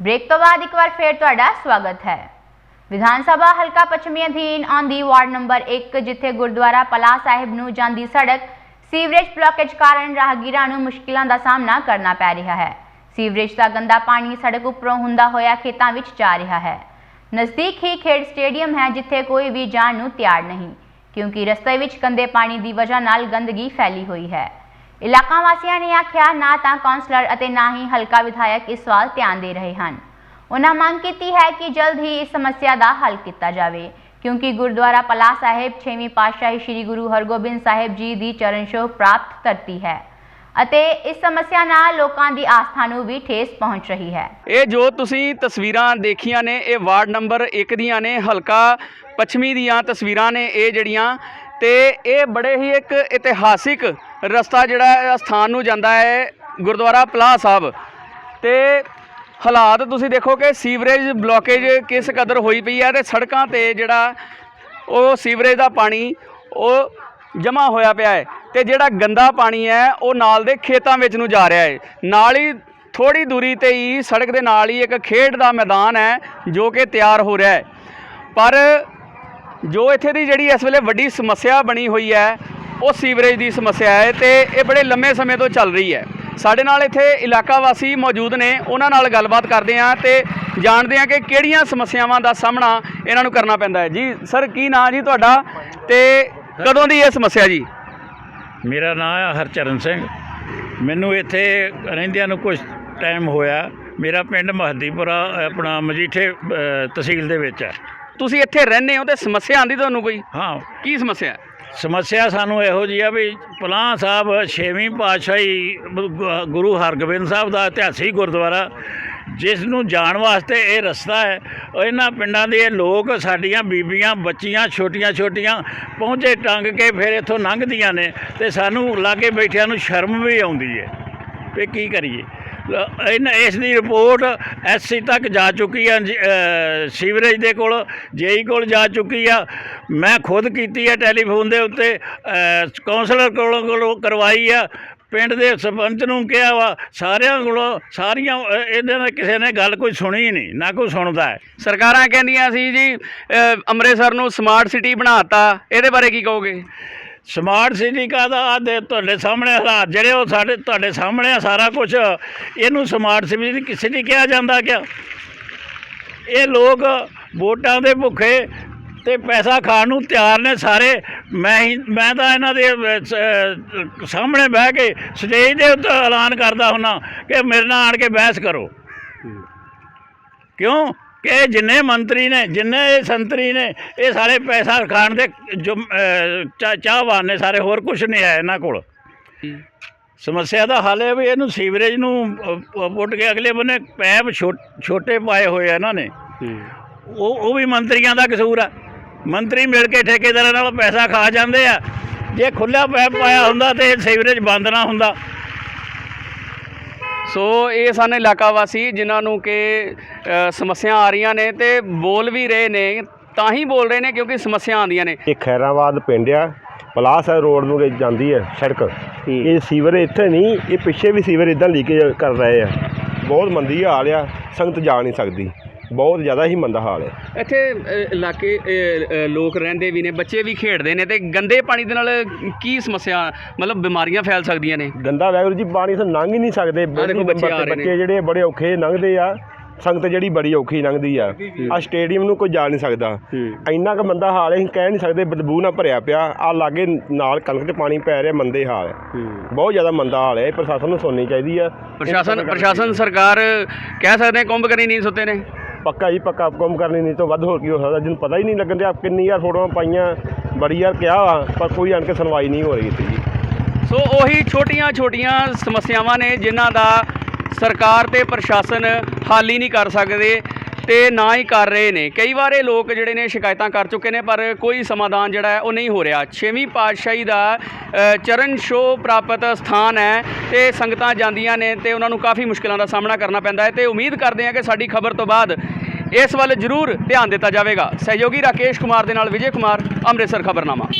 Break ਤੋਂ ਬਾਅਦ ਇੱਕ ਵਾਰ ਫੇਰ ਤੁਹਾਡਾ ਸਵਾਗਤ ਹੈ। ਵਿਧਾਨ ਸਭਾ ਹਲਕਾ ਪੱਛਮੀ ਅਧੀਨ ਆਉਂਦੀ ਵਾਰਡ ਨੰਬਰ 1 ਜਿੱਥੇ ਗੁਰਦੁਆਰਾ ਪਲਾ ਸਾਹਿਬ ਨੂੰ ਜਾਂਦੀ ਸੜਕ ਸੀਵਰੇਜ ਬਲੌਕੇਜ ਕਾਰਨ ਰਾਹਗੀਰਾਂ ਨੂੰ ਮੁਸ਼ਕਿਲਾਂ ਦਾ ਸਾਹਮਣਾ ਕਰਨਾ ਪੈ ਰਿਹਾ ਹੈ। ਸੀਵਰੇਜ ਦਾ ਗੰਦਾ ਪਾਣੀ ਸੜਕ ਉੱਪਰੋਂ ਹੁੰਦਾ ਹੋਇਆ ਖੇਤਾਂ ਵਿੱਚ ਜਾ ਰਿਹਾ ਹੈ। ਨਜ਼ਦੀਕ ਹੀ ਖੇਡ ਸਟੇਡੀਅਮ ਹੈ, ਜਿੱਥੇ ਕੋਈ ਵੀ ਜਾਣ ਨੂੰ ਤਿਆਰ ਨਹੀਂ, ਕਿਉਂਕਿ ਰਸਤੇ ਵਿੱਚ ਗੰਦੇ ਪਾਣੀ ਦੀ ਵਜ੍ਹਾ ਨਾਲ ਗੰਦਗੀ ਫੈਲੀ ਹੋਈ ਹੈ। ਇਲਾਕਾ ਵਾਸੀਆਂ ਨੇ ਆਖਿਆ, ਨਾ ਤਾਂ ਕਾਉਂਸਲਰ ਅਤੇ ਨਾ ਹੀ ਹਲਕਾ ਵਿਧਾਇਕ ਇਸ ਵੱਲ ਧਿਆਨ ਦੇ ਰਹੇ ਹਨ। ਉਹਨਾਂ ਮੰਗ ਕੀਤੀ ਹੈ ਕਿ ਜਲਦ ਹੀ ਇਸ ਸਮੱਸਿਆ ਦਾ ਹੱਲ ਕੀਤਾ ਜਾਵੇ, ਕਿਉਂਕਿ ਗੁਰਦੁਆਰਾ ਪਲਾ ਸਾਹਿਬ 6ਵੀਂ ਪਾਤਸ਼ਾਹੀ ਸ੍ਰੀ ਗੁਰੂ ਹਰਗੋਬਿੰਦ ਸਾਹਿਬ ਜੀ ਦੀ ਚਰਨ ਛੋਹ ਪ੍ਰਾਪਤ ਧਰਤੀ ਹੈ ਅਤੇ ਇਸ ਸਮੱਸਿਆ ਨਾਲ ਲੋਕਾਂ ਦੀ ਆਸਥਾ ਨੂੰ ਵੀ ਠੇਸ ਪਹੁੰਚ ਰਹੀ ਹੈ। ਇਹ ਜੋ ਤੁਸੀਂ ਤਸਵੀਰਾਂ ਦੇਖੀਆਂ ਨੇ, ਇਹ ਵਾਰਡ ਨੰਬਰ 1 ਦੀਆਂ ਨੇ, ਹਲਕਾ ਪੱਛਮੀ ਦੀਆਂ ਤਸਵੀਰਾਂ ਨੇ, ਇਹ ਜਿਹੜੀਆਂ ਤੇ ਇਹ ਬੜੇ ਹੀ ਇੱਕ ਇਤਿਹਾਸਿਕ ਰਸਤਾ ਜਿਹੜਾ ਹੈ ਸਥਾਨ ਨੂੰ ਜਾਂਦਾ ਹੈ ਗੁਰਦੁਆਰਾ ਪਲਾਹ ਸਾਹਿਬ। ਤੇ ਹਾਲਾਤ ਤੁਸੀਂ ਦੇਖੋ ਕਿ ਸੀਵਰੇਜ ਬਲੋਕੇਜ ਕਿਸ ਕਦਰ ਹੋਈ ਪਈ ਹੈ ਤੇ ਸੜਕਾਂ ਤੇ ਜਿਹੜਾ ਉਹ ਸੀਵਰੇਜ ਦਾ ਪਾਣੀ ਉਹ ਜਮਾ ਹੋਇਆ ਪਿਆ ਹੈ ਤੇ ਜਿਹੜਾ ਗੰਦਾ ਪਾਣੀ ਹੈ, ਉਹ ਨਾਲ ਦੇ ਖੇਤਾਂ ਵਿੱਚ ਨੂੰ ਜਾ ਰਿਹਾ ਹੈ। ਨਾਲ ਹੀ ਥੋੜੀ ਦੂਰੀ ਤੇ ਹੀ ਸੜਕ ਦੇ ਨਾਲ ਹੀ ਇੱਕ ਖੇਡ ਦਾ ਮੈਦਾਨ ਹੈ ਜੋ ਕਿ ਤਿਆਰ ਹੋ ਰਿਹਾ ਹੈ। ਪਰ ਜੋ ਇੱਥੇ ਦੀ ਜਿਹੜੀ ਇਸ ਵੇਲੇ ਵੱਡੀ ਸਮੱਸਿਆ ਬਣੀ ਹੋਈ ਹੈ, ਉਹ ਸੀਵਰੇਜ ਦੀ ਸਮੱਸਿਆ ਹੈ ਤੇ ਇਹ ਬੜੇ ਲੰਮੇ ਸਮੇਂ ਤੋਂ ਚੱਲ ਰਹੀ ਹੈ। ਸਾਡੇ ਨਾਲ ਇੱਥੇ ਇਲਾਕਾ ਵਾਸੀ ਮੌਜੂਦ ਨੇ, ਉਹਨਾਂ ਨਾਲ ਗੱਲਬਾਤ ਕਰਦੇ ਹਾਂ ਤੇ ਜਾਣਦੇ ਹਾਂ ਕਿ ਕਿਹੜੀਆਂ ਸਮੱਸਿਆਵਾਂ ਦਾ ਸਾਹਮਣਾ ਇਹਨਾਂ ਨੂੰ ਕਰਨਾ ਪੈਂਦਾ ਹੈ। ਜੀ, ਸਰ, ਕੀ ਨਾਂ ਜੀ ਤੁਹਾਡਾ? ਤੇ ਕਦੋਂ ਦੀ ਇਹ ਸਮੱਸਿਆ ਜੀ? ਮੇਰਾ ਨਾਮ ਹੈ ਹਰਚਰਨ ਸਿੰਘ। ਮੈਨੂੰ ਇੱਥੇ ਰਹਿੰਦਿਆਂ ਨੂੰ ਕੁਝ ਟਾਈਮ ਹੋਇਆ। ਮੇਰਾ ਪਿੰਡ ਮਹਦੀਪੁਰਾ, ਆਪਣਾ ਮਜੀਠੇ ਤਹਿਸੀਲ ਦੇ ਵਿੱਚ ਹੈ। ਤੁਸੀਂ ਇੱਥੇ ਰਹਿੰਦੇ ਹੋ ਤੇ ਸਮੱਸਿਆ ਆਂਦੀ ਤੁਹਾਨੂੰ ਕੋਈ? ਹਾਂ। ਕੀ ਸਮੱਸਿਆ ਹੈ? ਸਮੱਸਿਆ ਸਾਨੂੰ ਇਹੋ ਜਿਹੀ ਆ ਵੀ ਪਲਾਹ ਸਾਹਿਬ ਛੇਵੀਂ ਪਾਤਸ਼ਾਹੀ ਗੁਰੂ ਹਰਗੋਬਿੰਦ ਸਾਹਿਬ ਦਾ ਇਤਿਹਾਸਿਕ ਗੁਰਦੁਆਰਾ ਜਿਸ ਨੂੰ ਜਾਣ ਵਾਸਤੇ ਇਹ ਰਸਤਾ ਹੈ। ਇਹਨਾਂ ਪਿੰਡਾਂ ਦੇ ਲੋਕ ਸਾਡੀਆਂ ਬੀਬੀਆਂ ਬੱਚੀਆਂ ਛੋਟੀਆਂ ਛੋਟੀਆਂ ਪਹੁੰਚੇ ਟੰਗ ਕੇ ਫਿਰ ਇੱਥੋਂ ਲੰਘਦੀਆਂ ਨੇ ਤੇ ਸਾਨੂੰ ਲਾਗੇ ਬੈਠਿਆਂ ਨੂੰ ਸ਼ਰਮ ਵੀ ਆਉਂਦੀ ਹੈ। ਵੀ ਕੀ ਕਰੀਏ? ਇਹਨਾਂ ਇਸ ਦੀ ਰਿਪੋਰਟ ਐਸਸੀ ਤੱਕ ਜਾ ਚੁੱਕੀ ਆ ਜੀ, ਸੀਵਰੇਜ ਦੇ ਕੋਲ ਜੇਈ ਕੋਲ ਜਾ ਚੁੱਕੀ ਆ। ਮੈਂ ਖੁਦ ਕੀਤੀ ਆ ਟੈਲੀਫੋਨ ਦੇ ਉੱਤੇ ਅ, ਕਾਉਂਸਲਰ ਕੋਲੋਂ ਕੋਲੋਂ ਕਰਵਾਈ ਆ। ਪਿੰਡ ਦੇ ਸਰਪੰਚ ਨੂੰ ਕਿਹਾ ਵਾ ਸਾਰਿਆਂ ਕੋਲੋਂ ਸਾਰੀਆਂ ਅ, ਇਹਨਾਂ ਨੇ ਕਿਸੇ ਨੇ ਗੱਲ ਕੋਈ ਸੁਣੀ ਨਹੀਂ ਨਾ ਕੋਈ ਸੁਣਦਾ ਹੈ। ਸਰਕਾਰਾਂ ਕਹਿੰਦੀਆਂ ਸੀ ਜੀ ਅੰਮ੍ਰਿਤਸਰ ਨੂੰ ਸਮਾਰਟ ਸਿਟੀ ਬਣਾਤਾ ਇਹਦੇ ਬਾਰੇ ਕੀ ਕਹੋਗੇ? ਸਮਾਰਟ ਸਿਟੀ ਕਾਹਦਾ? ਆ ਦੇ ਤੁਹਾਡੇ ਸਾਹਮਣੇ ਹਾਲਾਤ ਜਿਹੜੇ ਉਹ ਸਾਡੇ ਤੁਹਾਡੇ ਸਾਹਮਣੇ ਆ ਸਾਰਾ ਕੁਝ ਇਹਨੂੰ ਸਮਾਰਟ ਸਿਟੀ ਕਿਸੇ ਨਹੀਂ ਕਿਹਾ ਜਾਂਦਾ ਕਿਆ? ਇਹ ਲੋਕ ਵੋਟਾਂ ਦੇ ਭੁੱਖੇ ਤੇ ਪੈਸਾ ਖਾਣ ਨੂੰ ਤਿਆਰ ਨੇ ਸਾਰੇ। ਮੈਂ ਹੀ ਮੈਂ ਤਾਂ ਇਹਨਾਂ ਦੇ ਸਾਹਮਣੇ ਬਹਿ ਕੇ ਸਟੇਜ ਦੇ ਉੱਤੇ ਐਲਾਨ ਕਰਦਾ ਹੁੰਨਾ ਕਿ ਮੇਰੇ ਨਾਲ ਆਣ ਕੇ ਬਹਿਸ ਕਰੋ। ਕਿਉਂ? ਕਿ ਜਿੰਨੇ ਮੰਤਰੀ ਨੇ ਜਿੰਨੇ ਇਹ ਸੰਤਰੀ ਨੇ ਇਹ ਸਾਰੇ ਪੈਸਾ ਖਾਣ ਦੇ ਜੋ ਚਾਹਵਾਨ ਨੇ ਸਾਰੇ ਹੋਰ ਕੁਝ ਨਹੀਂ ਹੈ ਇਹਨਾਂ ਕੋਲ। ਸਮੱਸਿਆ ਦਾ ਹੱਲ ਹੈ ਵੀ ਇਹਨੂੰ ਸੀਵਰੇਜ ਨੂੰ ਪੁੱਟ ਕੇ ਅਗਲੇ ਬੰਨੇ ਪੈਪ ਛੋਟੇ ਪਾਏ ਹੋਏ ਆ ਇਹਨਾਂ ਨੇ। ਉਹ ਉਹ ਵੀ ਮੰਤਰੀਆਂ ਦਾ ਕਸੂਰ ਆ। ਮੰਤਰੀ ਮਿਲ ਕੇ ਠੇਕੇਦਾਰਾਂ ਨਾਲ ਪੈਸਾ ਖਾ ਜਾਂਦੇ ਆ। ਜੇ ਖੁੱਲਾ ਪੈਪ ਪਾਇਆ ਹੁੰਦਾ ਤੇ ਸੀਵਰੇਜ ਬੰਦ ਨਾ ਹੁੰਦਾ। ਸੋ ਇਹ ਸਨ ਇਲਾਕਾ ਵਾਸੀ ਜਿਨ੍ਹਾਂ ਨੂੰ ਕਿ ਸਮੱਸਿਆ ਆ ਰਹੀਆਂ ਨੇ ਤੇ ਬੋਲ ਵੀ ਰਹੇ ਨੇ ਤਾਂ ਹੀ ਬੋਲ ਰਹੇ ਨੇ ਕਿਉਂਕਿ ਸਮੱਸਿਆ ਆਉਂਦੀਆਂ ਨੇ। ਇਹ ਖੈਰਾਬਾਦ ਪਿੰਡ ਆ ਪਲਾਸ ਰੋਡ ਨੂੰ ਜਾਂਦੀ ਹੈ ਸੜਕ। ਇਹ ਸੀਵਰ ਇੱਥੇ ਨਹੀਂ ਇਹ ਪਿੱਛੇ ਵੀ ਸੀਵਰ ਇਦਾਂ ਲੀਕੇਜ ਕਰ ਰਹੇ ਆ। ਬਹੁਤ ਮੰਦੀ ਹਾਲ ਆ ਸੰਗਤ ਜਾ ਨਹੀਂ ਸਕਦੀ। ਬਹੁਤ ਜ਼ਿਆਦਾ ਹੀ ਮੰਦਾ ਹਾਲ ਹੈ। ਇੱਥੇ ਅ, ਇਲਾਕੇ ਅ, ਅ, ਲੋਕ ਰਹਿੰਦੇ ਵੀ ਨੇ ਬੱਚੇ ਵੀ ਖੇਡਦੇ ਨੇ ਤੇ ਗੰਦੇ ਪਾਣੀ ਦੇ ਨਾਲ ਕੀ ਸਮੱਸਿਆ ਮਤਲਬ ਬਿਮਾਰੀਆਂ ਫੈਲ ਸਕਦੀਆਂ ਨੇ? ਗੰਦਾ ਵੈਗੁਰੂ ਜੀ ਪਾਣੀ ਤੋਂ ਲੰਘ ਹੀ ਨਹੀਂ ਸਕਦੇ। ਦੇਖੋ ਬੱਚੇ ਆ ਰਹੇ ਨੇ। ਬੱਚੇ ਜਿਹੜੇ ਬੜੇ ਔਖੇ ਲੰਘਦੇ ਆ ਸੰਗਤ ਜਿਹੜੀ ਬੜੀ ਔਖੀ ਲੰਘਦੀ ਆ। ਆ ਸਟੇਡੀਅਮ ਨੂੰ ਕੋਈ ਜਾ ਨਹੀਂ ਸਕਦਾ। ਇੰਨਾ ਕੁ ਮੰਦਾ ਹਾਲ ਹੈ ਅਸੀਂ ਕਹਿ ਨਹੀਂ ਸਕਦੇ ਬਦਬੂ ਨਾਲ ਭਰਿਆ ਪਿਆ। ਆ ਲਾਗੇ ਨਾਲ ਕਣਕ 'ਚ ਪਾਣੀ ਪੈ ਰਿਹਾ ਮੰਦੇ ਹਾਲ ਹੈ। ਬਹੁਤ ਜ਼ਿਆਦਾ ਮੰਦਾ ਹਾਲ ਹੈ ਇਹ ਪ੍ਰਸ਼ਾਸਨ ਨੂੰ ਸੁਣਨੀ ਚਾਹੀਦੀ ਆ। ਪ੍ਰਸ਼ਾਸਨ ਪ੍ਰਸ਼ਾਸਨ ਸਰਕਾਰ ਕਹਿ ਸਕਦੇ ਕੁੰਭ ਕਰੀ ਨਹੀਂ ਸੁੱਤੇ ਨੇ। ਪੱਕਾ ਜੀ ਪੱਕਾ ਕੰਮ ਕਰਨੀ, ਨਹੀਂ ਤੋਂ ਵੱਧ ਹੋਰ ਕੀ ਹੋ ਸਕਦਾ। ਜਿਹਨੂੰ ਪਤਾ ਹੀ ਨਹੀਂ ਲੱਗਣ ਦਿਆ ਕਿੰਨੀ ਯਾਰ ਫੋਟੋਆਂ ਪਾਈਆਂ, ਬੜੀ ਯਾਰ ਕਿਹਾ ਵਾ, ਪਰ ਕੋਈ ਆਣ ਕੇ ਸੁਣਵਾਈ ਨਹੀਂ ਹੋ ਰਹੀ ਸੀ ਜੀ। ਸੋ ਉਹੀ ਛੋਟੀਆਂ ਛੋਟੀਆਂ ਸਮੱਸਿਆਵਾਂ ਨੇ, ਜਿਨ੍ਹਾਂ ਦਾ ਸਰਕਾਰ ਤੇ ਪ੍ਰਸ਼ਾਸਨ ਹੱਲ ਹੀ ਨਹੀਂ ਕਰ ਸਕਦੇ। ਤੇ ਨਾ ਹੀ ਕਰ ਰਹੇ ਨੇ। ਕਈ ਵਾਰ ਇਹ ਲੋਕ ਜਿਹੜੇ ਨੇ ਸ਼ਿਕਾਇਤਾਂ ਕਰ ਚੁੱਕੇ ਨੇ, ਪਰ ਕੋਈ ਸਮਾਧਾਨ ਜਿਹੜਾ ਹੈ ਉਹ ਨਹੀਂ ਹੋ ਰਿਹਾ। ਛੇਵੀਂ ਪਾਤਸ਼ਾਹੀ ਦਾ ਚਰਨ ਛੋਹ ਪ੍ਰਾਪਤ ਸਥਾਨ ਹੈ ਤੇ ਸੰਗਤਾਂ ਜਾਂਦੀਆਂ ਨੇ ਤੇ ਉਹਨਾਂ ਨੂੰ ਕਾਫੀ ਮੁਸ਼ਕਲਾਂ ਦਾ ਸਾਹਮਣਾ ਕਰਨਾ ਪੈਂਦਾ ਹੈ ਤੇ ਉਮੀਦ ਕਰਦੇ ਹਾਂ ਕਿ ਸਾਡੀ ਖਬਰ ਤੋਂ ਬਾਅਦ ਇਸ ਵੱਲ ਜ਼ਰੂਰ ਧਿਆਨ ਦਿੱਤਾ ਜਾਵੇਗਾ। ਸਹਿਯੋਗੀ ਰਾਕੇਸ਼ ਕੁਮਾਰ ਦੇ ਨਾਲ ਵਿਜੇ ਕੁਮਾਰ, ਅੰਮ੍ਰਿਤਸਰ ਖਬਰਨਾਮਾ।